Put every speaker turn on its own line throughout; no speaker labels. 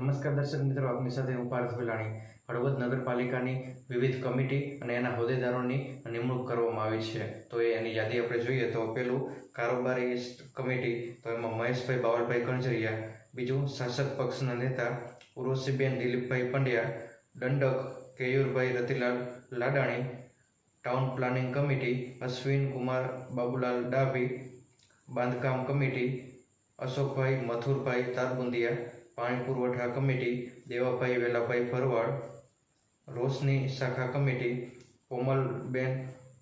નમસ્કાર દર્શક મિત્રો, આપની સાથે હું પાર્થ ભલાણી. હળવદ નગરપાલિકાની વિવિધ કમિટી અને એના હોદ્દેદારોની નિમણૂક કરવામાં આવી છે. તો એની યાદી આપણે જોઈએ તો પેલું કારોબારી કમિટી, તો એમાં મહેશભાઈ બાવળભાઈ કણજરિયા, બીજું શાસક પક્ષના નેતા ઉર્વશીબેન દિલીપભાઈ પંડ્યા, દંડક Keyurbhai Ratilal Ladani, town planning committee Ashwin Kumar Babulal Dabhi, બાંધકામ કમિટી અશોકભાઈ મથુરભાઈ તારબુંદિયા પાણી પુરવઠા કમિટી, દેવાભાઈ વેલાભાઈ ભરવાડ, રોશની શાખા કમિટી, કોમલબેન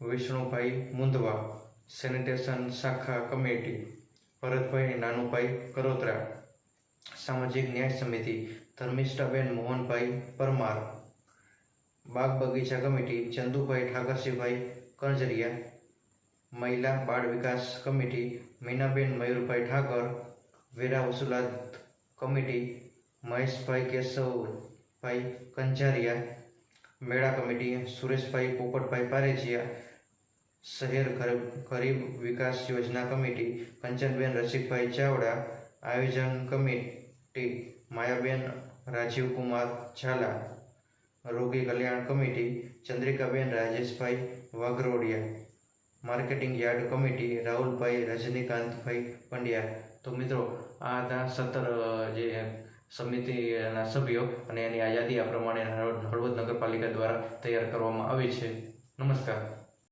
વિષ્ણુભાઈ મુંદવા, સેનિટેશન શાખા કમિટી, ભરતભાઈ નાનુભાઈ કરોત્રા, સામાજિક ન્યાય સમિતિ, ધર્મિષ્ઠાબેન મોહનભાઈ પરમાર, બાગ બગીચા કમિટી, ચંદુભાઈ ઠાકરસિંહભાઈ કણજરિયા મહિલા બાળ વિકાસ કમિટી, મીનાબેન મયુરભાઈ ઠાકર, વેરા વસુલાત કમિટી મહેશભાઈ કેશવભાઈ કંજારિયા, મેળા કમિટી સુરેશભાઈ પોપટભાઈ પારેજિયા, શહેર ગરીબ વિકાસ યોજના કમિટી કંચનબેન રસિકભાઈ ચાવડા, આયોજન કમિટી માયાબેન રાજીવકુમાર ઝાલા, રોગી કલ્યાણ committee Chandrikaben Rajeshbhai Vaghrodiya. Marketing yard committee, રાહુલભાઈ, રજનીકાંતભાઈ પંડ્યા. તો મિત્રો આ હતા સત્તર જે સમિતિના સભ્યો અને એની આ યાદી આ પ્રમાણે હળવદ નગરપાલિકા દ્વારા તૈયાર કરવામાં આવી છે. નમસ્કાર.